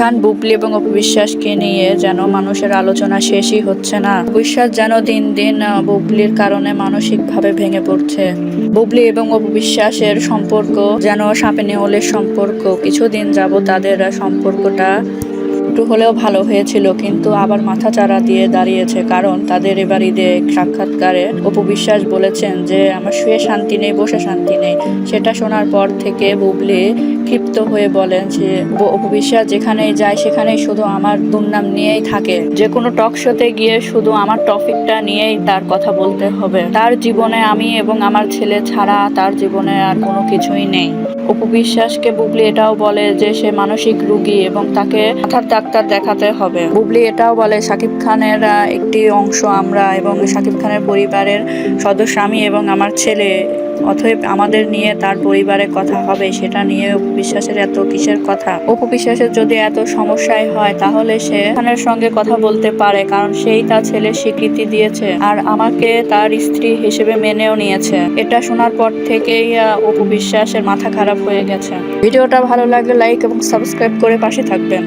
খান বুবলি এবং অপবিশ্বাসকে নিয়ে যেন মানুষের আলোচনা শেষই হচ্ছে না। অপবিশ্বাস যেন দিন দিন বুবলির কারণে মানসিকভাবে ভেঙে পড়ছে। বুবলি এবং অপবিশ্বাসের সম্পর্ক যেন সাপে নেওয়ালের সম্পর্ক। কিছুদিন যাব তাদের সম্পর্কটা একটু হলেও ভালো হয়েছিল, কিন্তু আবার মাথা চারা দিয়ে দাঁড়িয়েছে, কারণ তাদের এবার ঈদে সাক্ষাৎকারে অপু বিশ্বাস বলেছেন যে, আমার শুয়ে শান্তি নেই, বসে শান্তি নেই। সেটা শোনার পর থেকে বুবলি ক্ষিপ্ত হয়ে বলেন যে অপু বিশ্বাস যেখানেই যায় সেখানেই শুধু আমার দুর্নাম নিয়েই থাকে। যে কোনো টক শোতে গিয়ে শুধু আমার টপিকটা নিয়েই তার কথা বলতে হবে। তার জীবনে আমি এবং আমার ছেলে ছাড়া তার জীবনে আর কোনো কিছুই নেই। অপু বিশ্বাসকে বুবলি এটাও বলে যে সে মানসিক রুগী এবং তাকে মাথার ডাক্তার দেখাতে হবে। বুবলি এটাও বলে, শাকিব খানের একটি অংশ আমরা এবং শাকিব খানের পরিবারের সদস্য আমি এবং আমার ছেলে অতএব আমাদের নিয়ে তার পরিবারে কথা হবে সেটা নিয়ে অপু বিশ্বাসের এত কিসের কথা? অপু বিশ্বাসের যদি এত সমস্যায় হয় তাহলে সে খানের সঙ্গে কথা বলতে পারে কারণ সেই তার ছেলের স্বীকৃতি দিয়েছে আর আমাকে তার স্ত্রী হিসেবে মেনেও নিয়েছে। এটা শোনার পর থেকেই আহ, অপু বিশ্বাসের মাথা খারাপ হয়ে গেছে। ভিডিওটা ভালো লাগলে লাইক এবং সাবস্ক্রাইব করে পাশে থাকবেন।